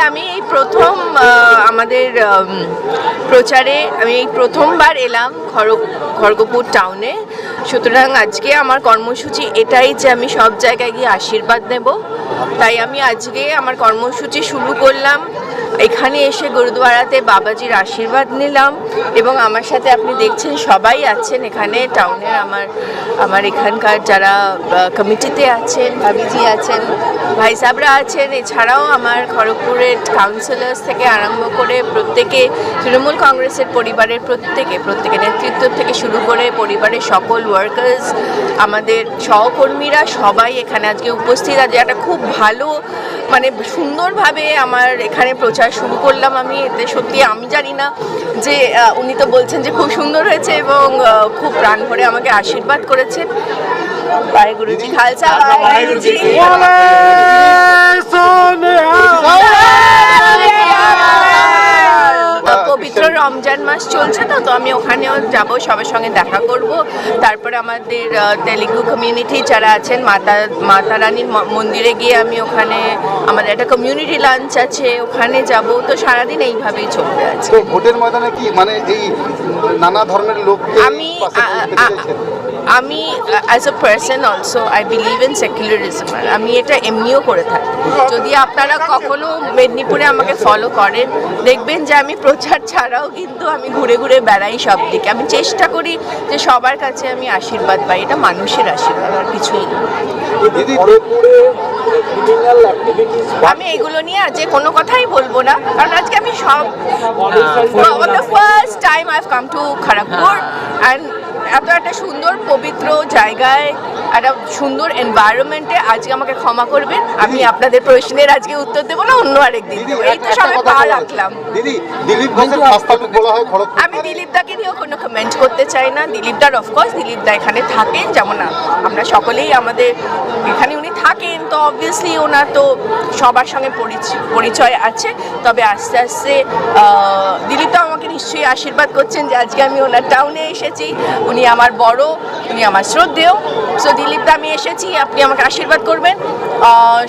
আমি এই প্রথম আমাদের প্রচারে আমি এই প্রথমবার এলাম খড়গ খড়গপুর টাউনে সুতরাং আজকে আমার কর্মসূচি এটাই যে আমি সব জায়গায় গিয়ে আশীর্বাদ নেব। তাই আমি আজকে আমার কর্মসূচি শুরু করলাম। এখানে এসে গুরুদুয়ারাতে বাবাজির আশীর্বাদ নিলাম এবং আমার সাথে আপনি দেখছেন সবাই আছেন এখানে। টাউনের আমার আমার এখানকার যারা কমিটিতে আছেন, ভাবিজি আছেন, ভাই সাহবরা আছেন, এছাড়াও আমার খড়গপুরের কাউন্সিলার্স থেকে আরম্ভ করে প্রত্যেকে, তৃণমূল কংগ্রেসের পরিবারের প্রত্যেকে প্রত্যেকে নেতৃত্ব থেকে শুরু করে পরিবারের সকল ওয়ার্কার্স আমাদের সহকর্মীরা সবাই এখানে আজকে উপস্থিত। আছে একটা খুব ভালো মানে সুন্দরভাবে আমার এখানে প্রচার শুরু করলাম আমি। এতে সত্যি আমি জানি না যে উনি তো বলছেন যে খুব সুন্দর হয়েছে এবং খুব প্রাণ ভরে আমাকে আশীর্বাদ করেছেন। বাহেগুরুজি পবিত্র মাস চলছে তো তো আমি ওখানেও যাব সবার সঙ্গে দেখা করব। তারপরে আমাদের তেলেগু কমিউনিটি যারা আছেন মাতা মাতা রানীর মন্দিরে গিয়ে আমি ওখানে আমাদের একটা কমিউনিটি লাঞ্চ আছে ওখানে যাব। তো সারাদিন এইভাবেই চলবে আছে ভোটের ময়দানে কি মানে এই নানা ধর্মের লোক আমি আ- আ- আমি as a person also I believe in secularism আমি এটা এমনিও করে থাকি। যদি আপনারা কখনো মেদিনীপুরে আমাকে ফলো করেন দেখবেন যে আমি প্রচার ছাড়াও কিন্তু আমি ঘুরে ঘুরে বেড়াই সব দিকে আমি চেষ্টা করি যে সবার কাছে আমি আশীর্বাদ পাই এটা মানুষের আশীর্বাদ আর কিছুই না। আমি এগুলো নিয়ে আজকে কোনো কথাই বলব না কারণ আজকে আমি সব the first time I come to Kharagpur and এত একটা সুন্দর পবিত্র জায়গায় একটা সুন্দর এনভায়রনমেন্টে আজকে আমাকে ক্ষমা করবেন। আমি আপনাদের প্রশ্নের আজকে উত্তর দেবো না অন্য আরেকদিন। দিদি দেবো এই তো সবাই পা রাখলাম। হয় আমি দিলীপ দাকে নিয়েও কোনো কমেন্ট করতে চাই না। দিলীপ দার অফকোর্স দিলীপ দা এখানে থাকেন যেমন আমরা সকলেই আমাদের এখানে উনি থাকেন তো অবভিয়াসলি ওনার তো সবার সঙ্গে পরিচয় আছে। তবে আস্তে আস্তে আহ, দিলীপ দা নিশ্চয়ই আশীর্বাদ করছেন যে আজকে আমি ওনার টাউনে এসেছি উনি আমার বড় উনি আমার শ্রদ্ধেয়। সো দিলীপ দা আমি এসেছি আপনি আমাকে আশীর্বাদ করবেন।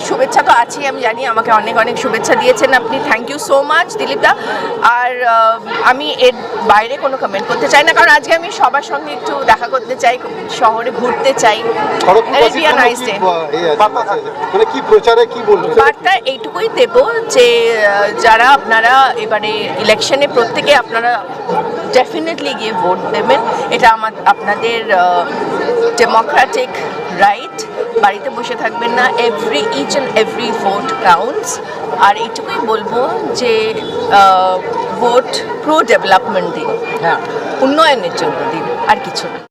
শুভেচ্ছা তো আছেই আমি জানি আমাকে অনেক অনেক শুভেচ্ছা দিয়েছেন আপনি। Thank you so much Dilip da. আর আমি এর বাইরে কোনো কমেন্ট করতে চাই না কারণ আজকে আমি সবার সঙ্গে একটু দেখা করতে চাই শহরে ঘুরতে চাই. মানে কি প্রচারে কি বলবেন বার্তা এইটুকুই দেব যে যারা আপনারা এবারে ইলেকশনে প্রত্যেকে আপনারা ডেফিনেটলি গিয়ে ভোট দেবেন। এটা আমার আপনাদের ডেমোক্রেটিক রাইট বাড়িতে বসে থাকবেন না। Every each and every vote counts আর এইটুকুই বলব যে ভোট প্রো ডেভেলপমেন্ট দিন। হ্যাঁ। উন্নয়নের জন্য দিন আর কিছু না।